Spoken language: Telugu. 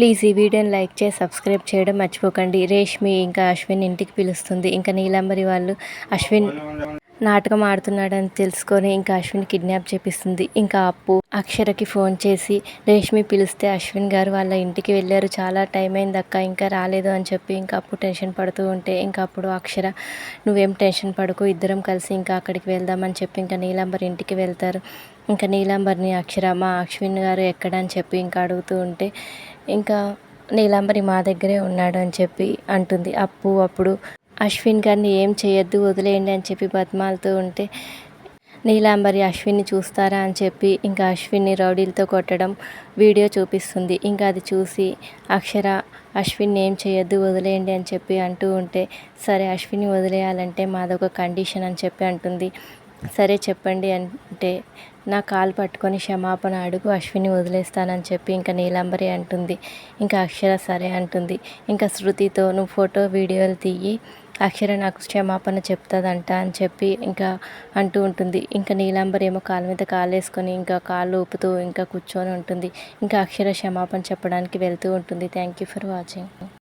ప్లీజ్ ఈ వీడియోని లైక్ చేసి సబ్స్క్రైబ్ చేయడం మర్చిపోకండి. రేష్మి ఇంకా అశ్విన్ ఇంటికి పిలుస్తుంది. ఇంకా నీలాంబరి వాళ్ళు అశ్విన్ నాటకం ఆడుతున్నాడని తెలుసుకొని ఇంకా అశ్విన్ కిడ్నాప్ చేపిస్తుంది. ఇంకా అప్పు అక్షరకి ఫోన్ చేసి రేష్మి పిలిస్తే అశ్విన్ గారు వాళ్ళ ఇంటికి వెళ్ళారు. చాలా టైం అయింది అక్క ఇంకా రాలేదు అని చెప్పి ఇంకా అప్పు టెన్షన్ పడుతూ ఉంటే ఇంకా అప్పుడు అక్షర నువ్వేం టెన్షన్ పడకు ఇద్దరం కలిసి ఇంకా అక్కడికి వెళ్దామని చెప్పి ఇంకా నీలాంబరి ఇంటికి వెళ్తారు. ఇంకా నీలాంబరిని అక్షర మా అశ్విన్ గారు ఎక్కడ అని చెప్పి ఇంకా అడుగుతూ ఉంటే ఇంకా నీలాంబరి మా దగ్గరే ఉన్నాడు అని చెప్పి అంటుంది. అప్పు అప్పుడు అశ్విన్ గారిని ఏం చేయొద్దు వదిలేయండి అని చెప్పి బతిమాలుతూ ఉంటే నీలాంబరి అశ్విన్ని చూస్తారా అని చెప్పి ఇంకా అశ్విన్ని రౌడీలతో కొట్టడం వీడియో చూపిస్తుంది. ఇంకా అది చూసి అక్షర అశ్విన్ ఏం చేయొద్దు వదిలేయండి అని చెప్పి అంటూ ఉంటే సరే అశ్విన్ని వదిలేయాలంటే మాదొక కండిషన్ అని చెప్పి అంటుంది. సరే చెప్పండి అంటే నా కాలు పట్టుకొని క్షమాపణ అడుగు అశ్విని వదిలేస్తానని చెప్పి ఇంకా నీలాంబరి అంటుంది. ఇంకా అక్షర సరే అంటుంది. ఇంకా శృతితో నువ్వు ఫోటో వీడియోలు తీయి అక్షర నాకు క్షమాపణ చెప్తుందంట అని చెప్పి ఇంకా అంటూ ఉంటుంది. ఇంకా నీలాంబరి ఏమో కాలు మీద కాలు వేసుకొని ఇంకా కాళ్ళు ఊపుతూ ఇంకా కూర్చొని ఉంటుంది. ఇంకా అక్షర క్షమాపణ చెప్పడానికి వెళ్తూ ఉంటుంది. Thank you for watching